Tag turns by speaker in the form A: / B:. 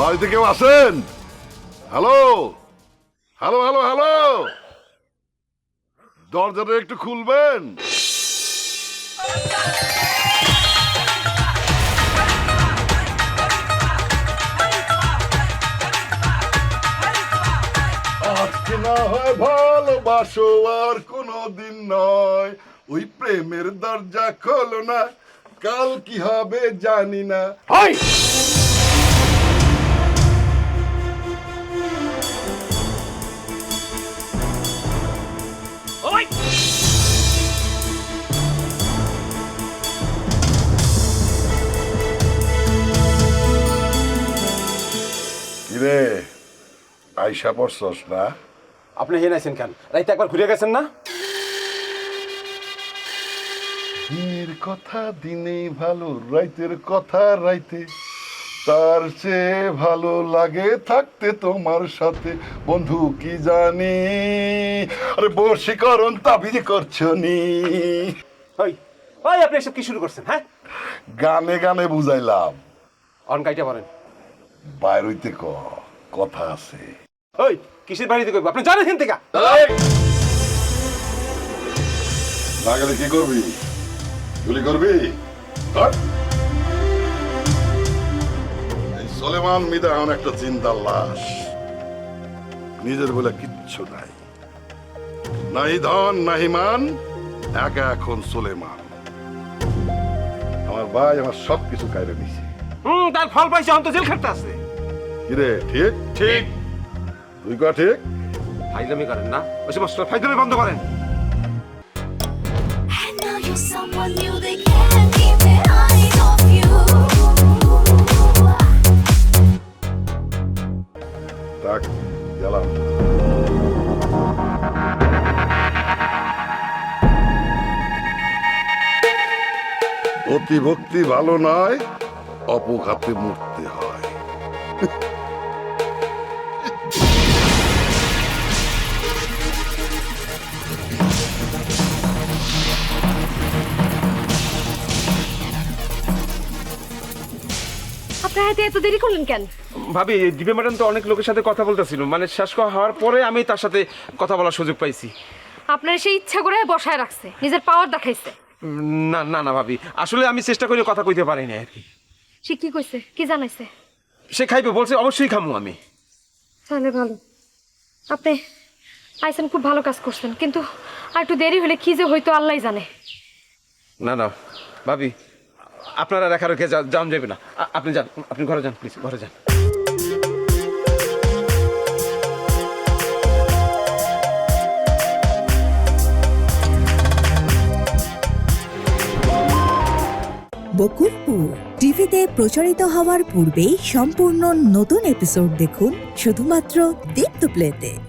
A: বাড়িতে কেউ আছেন? হ্যালো? Hello hello hello? দরজাটা একটু খুলবেন। আজকে না হয় ভালোবাসো আর কোনো দিন নয়। ওই প্রেমের দরজা খোলো না, কাল কি হবে জানি না।
B: হয়
A: আইসা পড়ছস না।
B: আপনি হেন আছেন কেন? রাইতে একবার ঘুরে গেছেন না?
A: দিনের কথা দিনেই ভালো রাইতের কথা রাইতে। তার চেয়ে ভালো লাগে থাকতে তোমার সাথে। বন্ধু কি জানি? আরে বশীকরণ তাবিজ করছ নি?
B: ওই ওই আপনি এসব কি শুরু করছেন হ্যাঁ?
A: গানে গানে বুঝাইলাম।
B: অন কাইটা বলেন।
A: বাইর হইতে ক কথা আছে।
B: ওই কিসের বাড়িতে করব আপনি জানেন থেকে।
A: না গেলে কি করবি? গুলি করবি? সলেমান মিদা এমন একটা চিন্তার লাশ। নিজের বলে কিচ্ছু নাই। নাই ধন নাহি মান একা এখন সোলেমান। আমার ভাই আমার সব কিছু কাইরে নিছে
B: হুম তার ফল পাইছে অন্ত জেল খাটতে আছে।
A: কিরে ঠিক? ঠিক। তুই কা ঠিক?
B: ফাইজলামি করেন না। ওই সমস্ত ফাইজলামি বন্ধ করেন।
C: And now you're someone new, they can't keep their eyes off you.
A: তাক গেলাম। অতি ভক্তি ভালো নয় অপঘাতে মরতে হয়।
D: আপনার হাতে এত দেরি করলেন কেন?
B: ভাবি দিবে ম্যাডাম তো অনেক লোকের সাথে কথা বলতেছিল। মানে শেষ হওয়ার পরে আমি তার সাথে কথা বলার সুযোগ পাইছি।
D: আপনার সেই ইচ্ছা করে বসায় রাখছে নিজের পাওয়ার দেখাইছে।
B: না না না ভাবি। আসলে আমি চেষ্টা করে কথা কইতে পারিনি আর কি।
D: সে কি কইছে? কি জানাইছে?
B: সে খাইবে বলছে অবশ্যই খামু আমি।
D: তাহলে ভালো। আপনি আইসেন খুব ভালো কাজ করছেন কিন্তু আর একটু দেরি হলে কি যে হয়তো আল্লাহ জানে।
B: না না ভাবি আপনারা রেখা রেখে যান যাবে না। আপনি যান, আপনি ঘরে যান প্লিজ ঘরে যান।
E: বকুলপুর টিভিতে প্রচারিত হওয়ার পূর্বেই সম্পূর্ণ নতুন এপিসোড দেখুন শুধুমাত্র দীপ্ত প্লেতে।